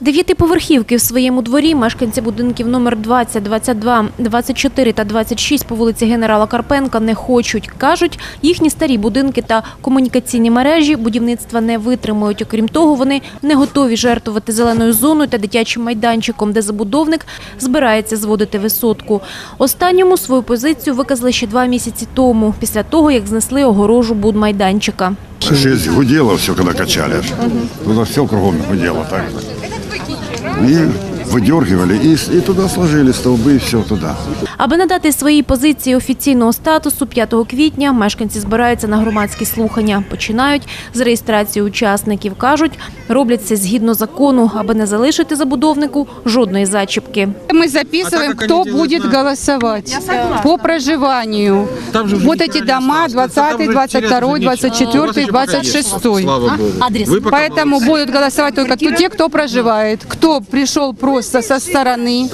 Дев'ятиповерхівки в своєму дворі мешканці будинків номер 20, 22, 24 та 26 по вулиці генерала Карпенка не хочуть. Кажуть, їхні старі будинки та комунікаційні мережі будівництва не витримують. Окрім того, вони не готові жертвувати зеленою зоною та дитячим майданчиком, де забудовник збирається зводити висотку. Останньому свою позицію виказали ще два місяці тому, після того, як знесли огорожу будмайданчика. Шесть гудело все, когда качали. Все кругом гудело так же. И выдергивали, и, и туда сложили столбы, и все туда. Аби надати своїй позиції офіційного статусу 5 квітня мешканці збираються на громадські слухання. Починають з реєстрації учасників. Кажуть, роблять це згідно закону, аби не залишити забудовнику жодної зачіпки. Мы записываем, кто будет голосовать по проживанию. Вот эти дома 20, 22, 24, 26. Адрес. Поэтому будут голосовать только те, кто проживает. Кто пришел просто со стороны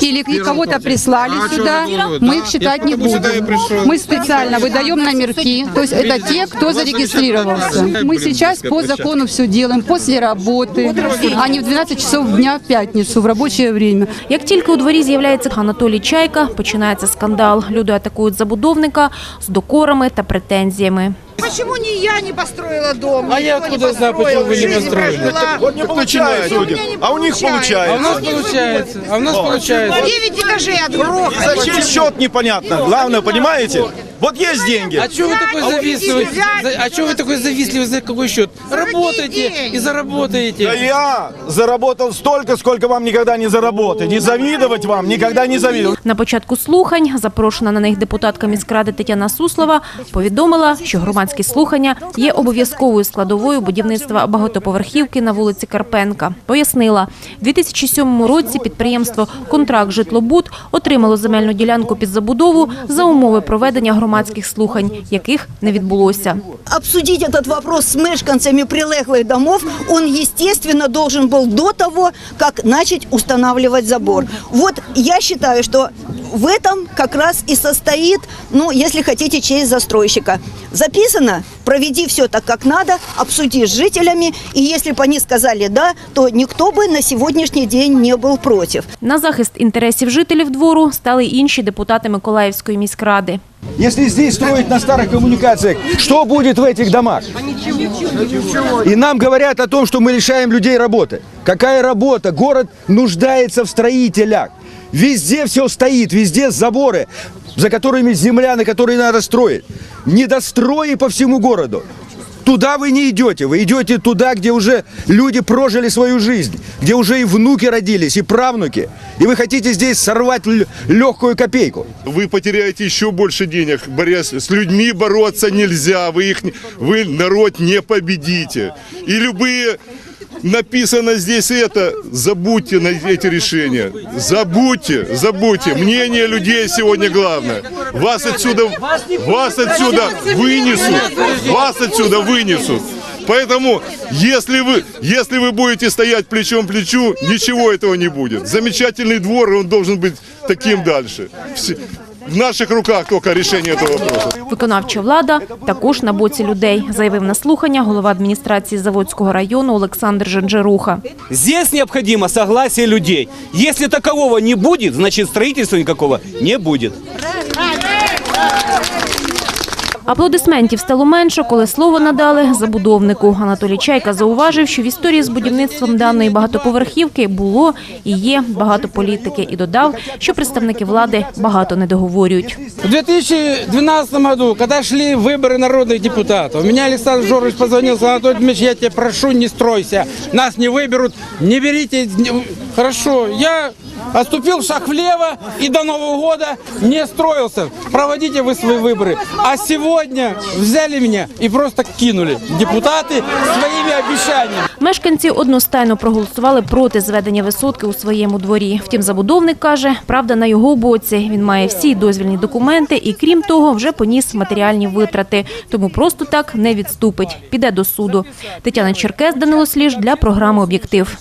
или кого-то прислали сюда, мы их считать не будем. Мы специально выдаем номерки, то есть это те, кто зарегистрировался. Мы сейчас по закону все делаем, после работы, а не в 12 часов дня в пятницу, в рабочее время. Як тільки у дворі з'являється Анатолій Чайка, починається скандал. Люди атакують забудовника з докорами та претензіями. Почему не я не построила дом? А я откуда не знаю, почему вы не построили? Вот не получается, У а у них получается. А у нас получается, а у нас получается. Девять этажей от гроха. за чей счет непонятно. Главное, понимаете? Вот есть деньги. А что вы такой завистливый? За- А что вы такой завистливый за какой счет? Работайте и Да заработаете. я заработал столько, сколько вам никогда не заработать. Не завидовать вам, никогда не завидовать. На початку слухань запрошена на них депутатка міськради Тетяна Суслова повідомила, що громадські слухання є обов'язковою складовою будівництва багатоповерхівки на вулиці Карпенка. Пояснила, у 2007 році підприємство «Контракт Житлобуд» отримало земельну ділянку під забудову за умови проведення громадських слухань, яких не відбулося. обсудить этот вопрос с мешканцами прилеглых домов, он, естественно, должен был до того, как начать устанавливать забор. Вот я считаю, что в этом как раз и состоит, ну, если хотите, честь застройщика. Записано, проведи все так, как надо, обсуди с жителями, и если бы они сказали «да», то никто бы на сегодняшний день не был против. На захист інтересів жителів двору стали й інші депутати Миколаївської міськради. Если здесь строить на старых коммуникациях, что будет в этих домах? И нам говорят о том, что мы лишаем людей работы. Какая работа? Город нуждается в строителях. Везде все стоит, везде заборы, за которыми земля, на которой надо строить. Недострои по всему городу. Туда вы не идете, вы идете туда, где уже люди прожили свою жизнь, где уже и внуки родились, и правнуки. И вы хотите здесь сорвать легкую копейку. вы потеряете еще больше денег. Борясь с людьми бороться нельзя. Вы их, вы народ не победите. И любые написано здесь это, забудьте на эти решения. Забудьте, забудьте. Мнение людей сегодня главное. Вас отсюда, вас отсюда вынесут. Вас отсюда вынесут. Поэтому, если вы, если вы будете стоять плечом к плечу, ничего этого не будет. Замечательный двор, он должен быть таким дальше. В наших руках тільки рішення цього вопросу. Виконавча влада також на боці людей, заявив на слухання голова адміністрації Заводського району Олександр Жанджеруха. Здесь необходимо согласие людей. Если такового не буде, значить строительства ніякого не будет. Аплодисментів стало менше, коли слово надали забудовнику. Анатолій Чайка зауважив, що в історії з будівництвом даної багатоповерхівки було і є багато політики, і додав, що представники влади багато не договорюють. В 2012 году, когда шли выборы народных депутатов, меня Александр Жорович позвонил, сказал, Анатолий Дмитриевич, я тебя прошу, не стройся, нас не выберут, не берите. не- Хорошо, я отступил шаг влево и до Нового года не строился. Проводите вы свои выборы. А сегодня взяли меня и просто кинули депутаты своими обещаниями. Мешканці одностайно проголосували проти зведення висотки у своєму дворі. Втім, забудовник каже, правда на його боці. Він має всі дозвільні документи і, крім того, вже поніс матеріальні витрати. Тому просто так не відступить. Піде до суду. Тетяна Черкес, Данило Сліж для програми «Об'єктив».